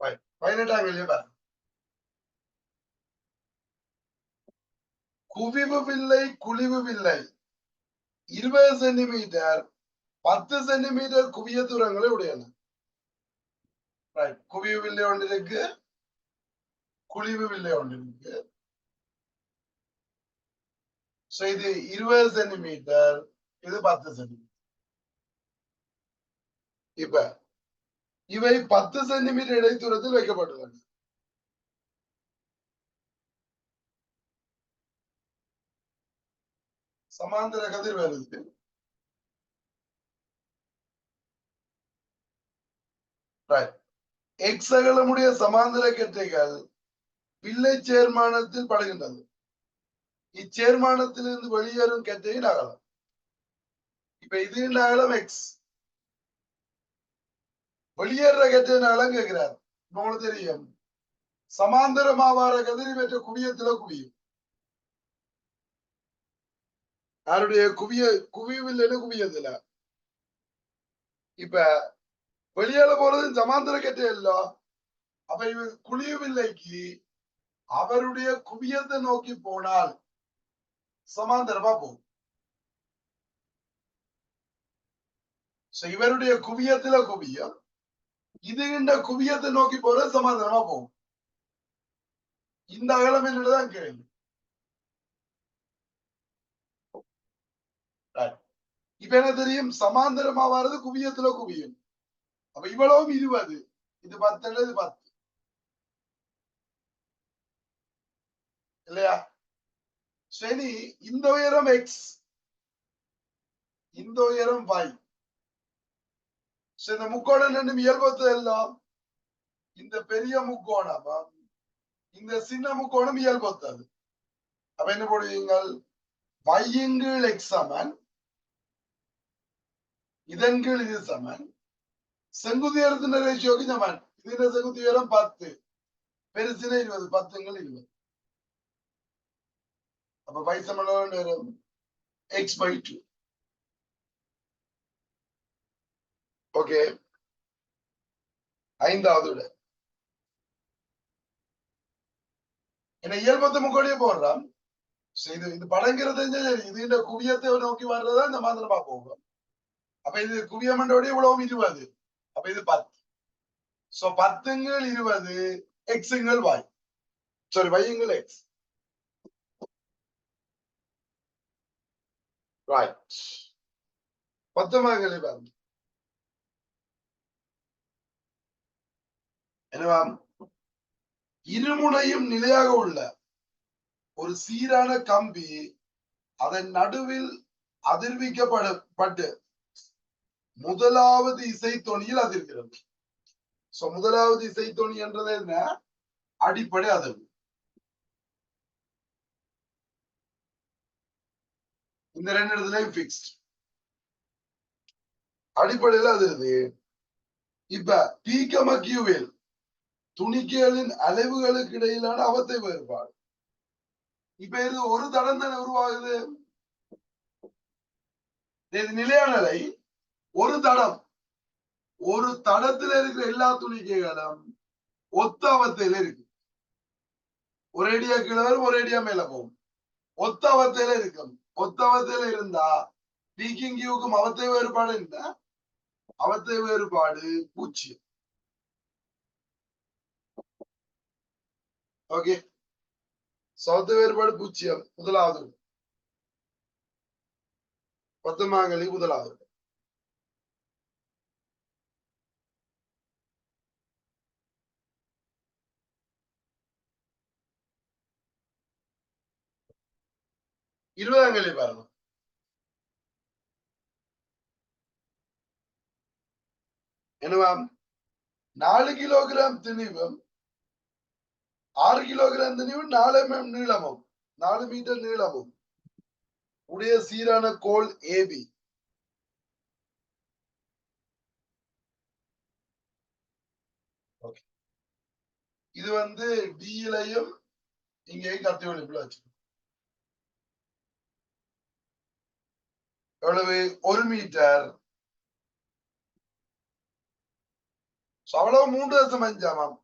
பதினெட்டாம் கேள்வி பாருங்க. குவிவு வில்லை குழிவு வில்லை இருபது சென்டிமீட்டர் பத்து சென்டிமீட்டர் குவிய தூரங்களை உடையன. குவிவு வில்லை ஒன்று இருக்கு குழிவு வில்லை ஒன்று இருக்கு. இது இருபது சென்டிமீட்டர் இது பத்து சென்டிமீட்டர். இப்ப இவை பத்து சென்டிமீட்டர் இடைத்தூரத்தில் வைக்கப்பட்டுள்ளன. சமாந்தர கதிர் வருது எக்ஸ் அகலமுடைய சமாந்தர கற்றைகள் பிள்ளை சேர்மானத்தில் படுகின்றது. இச்சேர்மானத்திலிருந்து வெளியேறும் கற்றையின் அகலம். இப்ப இது அகலம்? எக்ஸ் வெளியேற கற்றையின் அகலம் கேட்கிறார். உங்களுக்கு தெரியும். சமாந்தரமாவார கதிரி பெற்ற குவியத்துல குவியும். யாருடைய குவிய குவியவில்லைன்னு குவியதுல? இப்ப வெளியால போறது சமாந்தர கட்டே இல்ல. அப்ப இவ குழியவில்லைக்கு அவருடைய குவியத்தை நோக்கி போனால் சமாந்தரமா போகும். இவருடைய குவியத்துல குவியம். இது இந்த குவியத்தை நோக்கி போற சமாந்தரமா போகும். இந்த அகலம் என்னதான் கேள்வி. இப்ப என்ன தெரியும்? சமாந்தரமா வர்றது குவியத்துல குவியம். அப்ப இவ்வளவும் இருபது இது பத்து இது பத்து. இல்லையா? சரி இந்த உயரம் எக்ஸ் இந்த உயரம் y. இந்த முக்கோணம் ரெண்டும் இயல்பத்து எல்லாம் இந்த பெரிய முக்கோணம் இந்த சின்ன முக்கோணம் இயல்பொத்தது அப்ப என்ன போடுவீங்கள்? வையங்கள் எக்ஸ் சமன். இதன் கீழ் இது சமன். செங்குதி உயரத்தின் ரேஷியோக்கு சமன். இதுல செங்குதி உயரம்? பத்து. பெருசின இருபது பத்துங்கள் இருபது. அப்ப பை சமன் வரும்? எக்ஸ் பை டூ ஓகே ஐந்தாவது விட. என்ன இயல்பத்து முக்கோடியே போடுறான். இது இது படங்கிறது இது இந்த குவியத்தை நோக்கி வர்றதா? இந்த மாந்திரமா போகும் அப்ப இது குவியமண்டோட இவ்வளவும் இருபது? அப்ப இது பத்து. சோ பத்துங்கள் இருபது எக்ஸுங்கள் வாய் சாரி வையுங்கள் எக்ஸ் ரைட் பத்தொன்பதாம் பாருங்க. என்னவா இருமுனையும் நிலையாக உள்ள ஒரு சீரான கம்பி அதன் நடுவில் அதிர்விக்கப்படப்பட்டு முதலாவது இசைத்தொனியில் அதிர்கிறது. சோ முதலாவது இசைத்தொனி என்றது என்ன? அடிப்படை அதிர்வு. இந்த ரெண்டு இடத்துலயும் பிக்ஸ்ட் அடிப்படையில் அதிருது இப்ப பீக்கம கியூவில் துணிக்கைகளின் அளவுகளுக்கு இடையிலான அவத்தை வேறுபாடு. இப்ப இது ஒரு தடம் தானே உருவாகுது? இது நிலையானலை நிலை. ஒரு தடம். ஒரு தடத்துல இருக்கிற எல்லா துணிக்கைகளும் ஒத்த அவத்தையில இருக்கு. ஒரு அடியா கீழே வரும் ஒரு அடியா மேல போகும். ஒத்த அவத்தையில இருக்கும். ஒத்த அவத்தையில இருந்தா பீக்கிங் கியூக்கும் அவத்தை வேறுபாடு என்ன? அவத்தை வேறுபாடு பூஜ்ஜியம் ஓகே சௌத்த வேறுபாடு பூஜ்ஜியம் முதலாவது. பத்தமாங்கலி முதலாவது. இருபதாம் கேள்வி பாருங்க. என்னவாம் நாலு கிலோகிராம் திணிவும் ஆறு கிலோகிராம் திணிவும் நாலு எம்எம் நீளமும் நாலு மீட்டர் நீளமும். உடைய சீரான கோல் ஏபி இது வந்து டியிலையும் இங்கேயும் கத்தி ஒழிப்புல வச்சிருக்கோம் எவ்வளவு? ஒரு மீட்டர். அவ்வளவு மூன்று தசம் அஞ்சாமாம்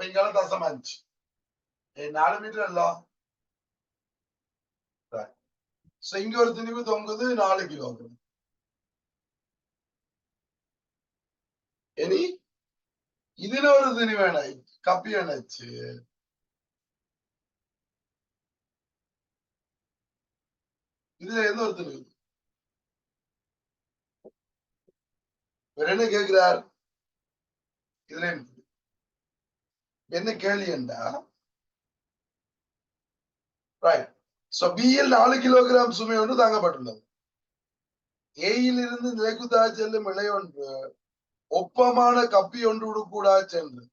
அப்ப இங்கால தசம் அஞ்சு நாலு மீட்டர் அல்ல சோ இங்க ஒரு திணிவு தொங்குது நாலு கிலோகிராம் இனி இதுல ஒரு திணிவு என்ன கப்பி என்னாச்சு இதுல எந்த ஒரு திணிவு இவர் என்ன கேட்கிறார் இதுல என்ன கேள்விண்டா ரைட் சோ பியில் நாலு கிலோகிராம் சுமை ஒன்று தாங்கப்பட்டுள்ளது. ஏயில் இருந்து செல்லும் இலை ஒன்று ஒப்பமான கப்பி ஒன்று உடுக்கூடா சென்று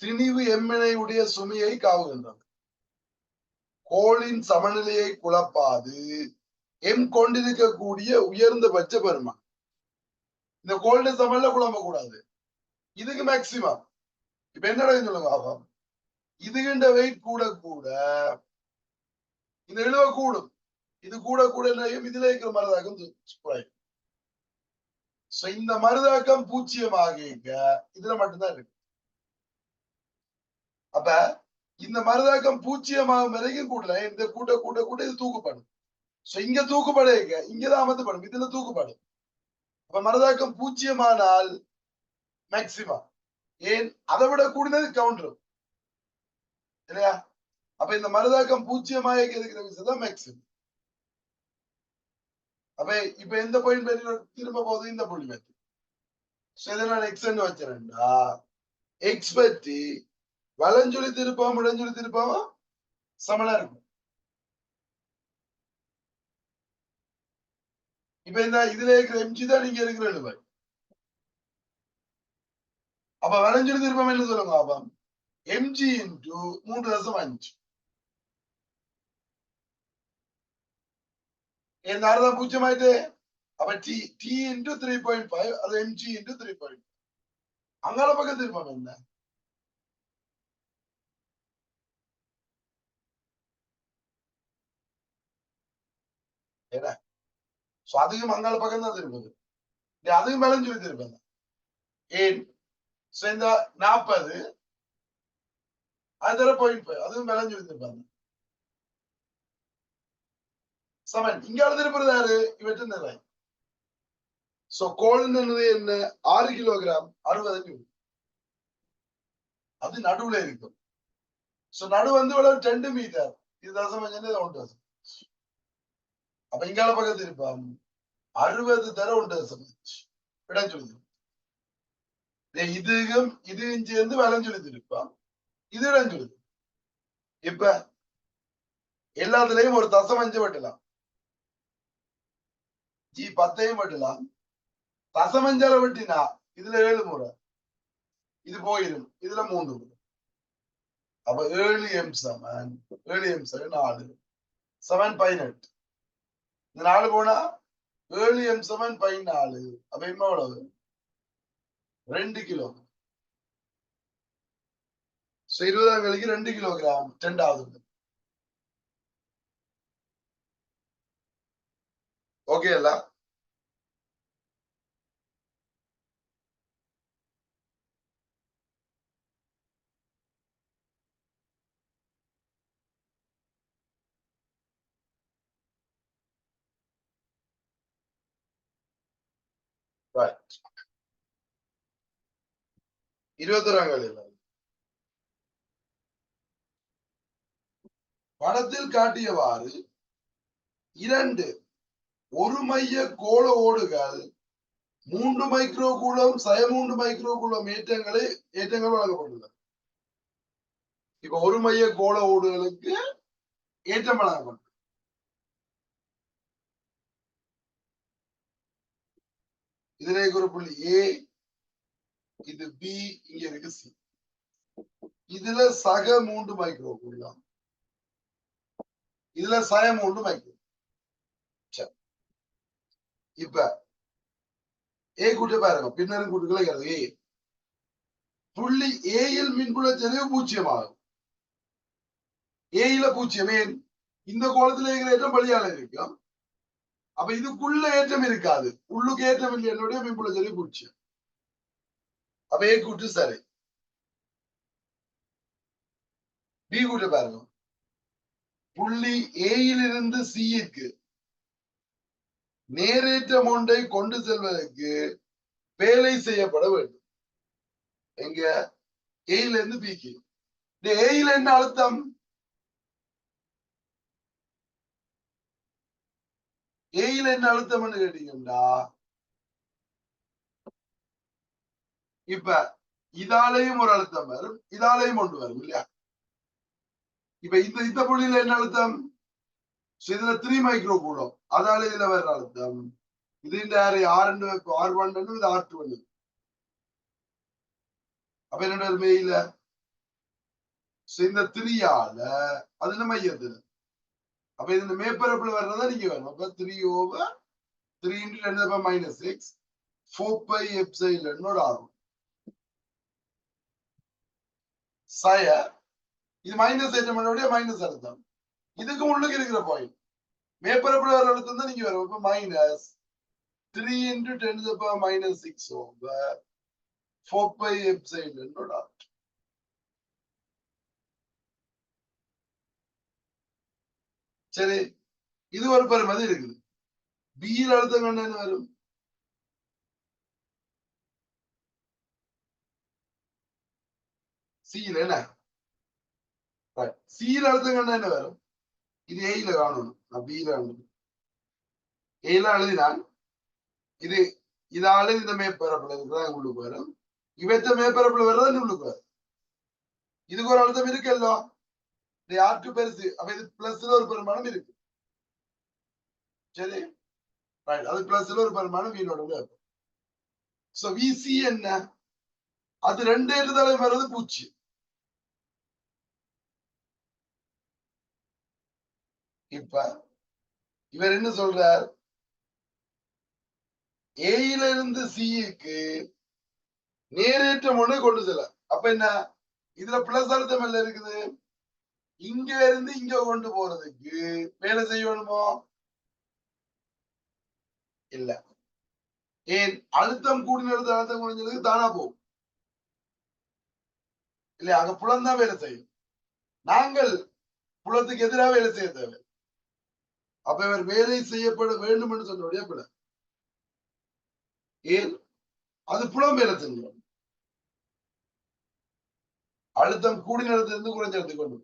திணிவு எம்மினை உடைய சுமையை காவுகின்றது. கோளின் சமநிலையை குழப்பாது. எம் கொண்டிருக்கக்கூடிய உயர்ந்தபட்ச பெருமான். இந்த கோல்டு சமநிலை குழம்ப கூடாது இதுக்கு மேக்சிமம் இப்ப என்ன நடக்குது சொல்லுங்க ஆபாம் இதுகின்ற வெயிட் கூட கூட இந்த இழுவ கூடும். இது கூட கூட என்னையும் இதுல இருக்கிற மருதாக்கம் சோ இந்த மருதாக்கம் பூச்சியமாக இதுல மட்டும்தான் இருக்கு. அப்ப இந்த மருதாக்கம் பூச்சியமாகும் வரைக்கும் கூடல இந்த கூட்ட கூட்ட கூட்ட இது தூக்குப்படும். சோ இங்க தூக்குப்படைங்க இங்கதான் அமர்த்தப்படும் இதுல தூக்குப்படும். அப்ப மருதாக்கம் பூச்சியமானால் மேக்சிமம் ஏன்? அதை விட கூடினது கவுண்டர் இல்லையா? அப்ப இந்த மருதாக்கம் பூஜ்ஜியமாக இருக்கிற விஷயம் தான் அப்ப இப்ப எந்த பாயிண்ட் பெரிய திரும்ப போகுது? இந்த புள்ளி பற்றி சோ இதை நான் எக்ஸ் வச்சிருந்தா எக்ஸ் பற்றி வலஞ்சொலி திருப்பம் முடஞ்சொலி திருப்பாம சமனா இருக்கும். இப்ப இந்த இதுல இருக்கிற எம்ஜி தான் நீங்க இருக்கிற எழுவாய் அப்ப வலஞ்சொலி திருப்பம் என்ன சொல்லுங்க அப்ப? எம்ஜி இன்டு மூன்று தசம் அஞ்சு. என் ஆறுதான் பூஜ்ஜியம் ஆயிட்டு அப்ப D D into three point five அது எம்ஜி இன்டு த்ரீ பாயிண்ட் அங்கால பக்கம் திருப்பம் என்ன? என்ன? சோ அதுக்கும் அங்கால பக்கம் தான் திருப்பது. நீ அதுக்கும் மேலும் சொல்லி திருப்பேன் ஏன்? சோ இந்த நாற்பது அதுல போய் அதுவும் விளைஞ்சு சொல்லி திருப்பாங்க சமன் இங்க எழுதிருப்பது யாரு? இவற்றின் நிறை சோ கோழின் நிறை என்ன? ஆறு கிலோகிராம் அறுபது நியூ அது நடுவுல இருக்கும். சோ நடு வந்து இவ்வளவு ரெண்டு மீட்டர் இது தசம் அஞ்சு ஒன்று தசம். அப்ப இங்கால பக்கத்து இருப்பான். அறுபது தர ஒன்று தசம். இடம் சொல்லி இதுவும் இதுவும் சேர்ந்து வலம் சொல்லி இருப்பான் இது இடம் இப்ப எல்லாத்துலயும் ஒரு தசம் அஞ்சு வெட்டலாம் ஜி பத்தையும் வெட்டலாம் தசம் அஞ்சால வெட்டினா இதுல ஏழு முறை இது போயிடும் இதுல மூன்று முறை அப்ப ஏழு எம் செவன் ஏழு எம் நாலு செவன் பதினெட்டு இந்த நாலு போனா ஏழு எம் செவன் பதினாலு அப்ப என்ன ரெண்டு கிலோ. இருபதாம் வேலைக்கு ரெண்டு கிலோகிராம் ரெண்டாவது. ஓகே அல்ல? Right. இருபத்தொராம் வேலையில் படத்தில் காட்டியவாறு இரண்டு ஒரு மைய கோள ஓடுகள் மூன்று மைக்ரோ கூலம் சய மூன்று மைக்ரோ கூலம் ஏற்றங்களை ஏற்றங்கள் வழங்கப்பட்டுள்ளது இப்ப ஒரு மைய கோள ஓடுகளுக்கு ஏற்றம் வழங்கப்பட்டது இதனை ஒரு ஏ இது பி இங்க இருக்கு சி இதுல சக மூன்று மைக்ரோ கூடலாம் இதுல சய மூன்று மைக்ரோ இப்ப ஏ கூட்டு பாருங்க. பின்னரும் கூட்டுகளை ஏ புள்ளி ஏயில் மின்புல செறிவு பூஜ்ஜியமாகும். ஏயில பூஜ்ஜியம். ஏன்? இந்த கோலத்துல இருக்கிற ஏற்றம் வழியால இருக்கும். அப்ப இதுக்குள்ள ஏற்றம் இருக்காது. உள்ளுக்கு ஏற்றம் இல்லை. என்னுடைய மின்புல செறிவு பூஜ்ஜியம். அப்ப ஏ கூட்டு சரி பி கூட்ட பாருங்க புள்ளி ஏயிலிருந்து சிக்கு நேரேற்ற ஒன்றை கொண்டு செல்வதற்கு வேலை செய்யப்பட வேண்டும் எங்க ஏயில இருந்து பிக்கு இந்த ஏயில என்ன அழுத்தம் ஏயில என்ன அழுத்தம்னு கேட்டீங்கன்னா இப்ப இதாலையும் ஒரு அழுத்தம் வரும் இதாலையும் ஒன்று வரும் இல்லையா? இப்ப இந்த இந்த புள்ளியில என்ன அழுத்தம்? இதுல த்ரீ மைக்ரோ கூடும். அதால இதுல வர்ற அழுத்தம். இது இந்த ஆறு ஆர் ஆர் ஒன் இது ஆர் டூ அப்ப என்ன வரும் மெயில இந்த த்ரீயால அதுல மையத்துல அப்ப இதுல மேற்பரப்புல வர்றதா நீங்க வேணும் அப்ப த்ரீ ஓவர் த்ரீ இன்டு ரெண்டு minus six four pi epsilon என்னோட ஆகும் சய. இது மைனஸ் ஏற்றமனுடைய மைனஸ் அழுத்தம் இதுக்கு உள்ளுக்கு இருக்கிற பாயிண்ட் மேற்பரப்புல வர அழுத்தம் தான் நீங்க வரும். இப்ப minus three into ten minus six over four pi epsilon என்னோட சரி. இது ஒரு பெருமதி இருக்குது. பியில் அழுத்தம் கண்டு என்ன வரும். சியில் என்ன சியில் அழுத்தம் கண்டு என்ன வரும் இது ஏயில காணணும் நான் பியில காணணும் ஏயில எழுதினால் இது இதால இந்த மேற்பரப்புல இருக்கிறதா உள்ளுக்கு வரும் இவற்ற மேற்பரப்புல வர்றதா உள்ளுக்கு வரும் இதுக்கு ஒரு அழுத்தம் இருக்குல்ல இந்த யாருக்கு பெருசு அப்ப இது பிளஸ்ல ஒரு பெருமானம் இருக்கு சரி ரைட் அது பிளஸ்ல ஒரு பெருமானம் வீணோட சோ விசி என்ன அது ரெண்டு ஏற்றுதலை வர்றது பூச்சி இப்ப இவர் என்ன சொல்றார்? ஏயில இருந்து சிக்கு நேரேற்றம் ஒண்ணு கொண்டு செல்ல அப்ப என்ன? இதுல பிளஸ் அர்த்தம் இல்ல இருக்குது? இங்க இருந்து இங்க கொண்டு போறதுக்கு வேலை செய்யணுமோ? இல்ல. ஏன்? அழுத்தம் கூடின இடத்துல அழுத்தம் குறைஞ்சதுக்கு தானா போகும். இல்லையா? அங்க புலம் தான் வேலை செய்யும். நாங்கள் புலத்துக்கு எதிராக வேலை செய்ய தேவை அப்ப இவர் வேலை செய்யப்பட வேண்டும் என்று சொன்னுடைய பிழை ஏன்? அது புலம்பெயரத்தின் அழுத்தம் கூடின இடத்திலிருந்து குறைஞ்ச இடத்துக்கு கொண்டு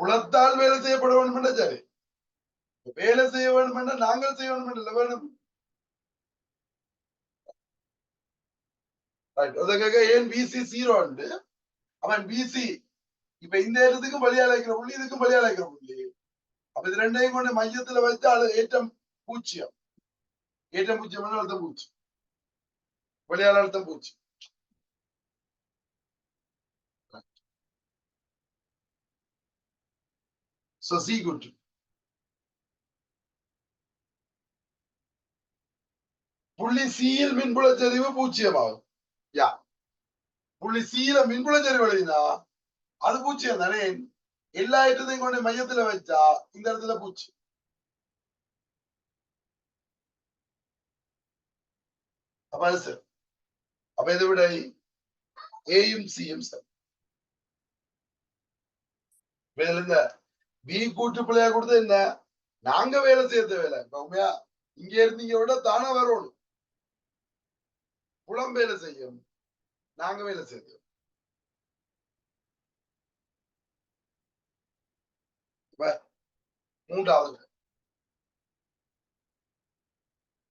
புலத்தால் வேலை செய்யப்பட வேண்டும் என்ற சரி வேலை செய்ய வேண்டும் என்ற நாங்கள் செய்ய வேண்டும் என்ற வேணும் ரைட் ஏன் பிசி சீரோ அவன் பிசி இப்ப இந்த இடத்துக்கும் பலியால வைக்கிற புள்ளி இதுக்கும் பலியால வைக்கிற புள்ளி. அப்ப இது ரெண்டையும் கொண்டு மையத்துல வைத்து அது ஏற்றம் பூச்சியம். ஏற்றம் பூச்சியம் அழுத்தம் பூச்சி. பலியால அழுத்தம் பூச்சி. So C புள்ளி சியில் மின்புலச்சரிவு பூச்சியமாகும். யா புள்ளி சியில மின்புலச்சரிவு எழுதினா அது பூச்சி தானே எல்லா இடத்தையும் கொண்டு மையத்துல வச்சா இந்த இடத்துல பூச்சி. அப்ப அது சரி? அப்ப இதை விட? ஏயும் சியும் சரி. இதுல இந்த பி கூட்டு பிள்ளையா கொடுத்து என்ன? நாங்க வேலை செய்ய வேலை இப்ப உண்மையா? இங்க இருந்தீங்க விட தானே வரணும் புலம் வேலை செய்யும். நாங்க வேலை செய்ய இப்ப மூன்றாவது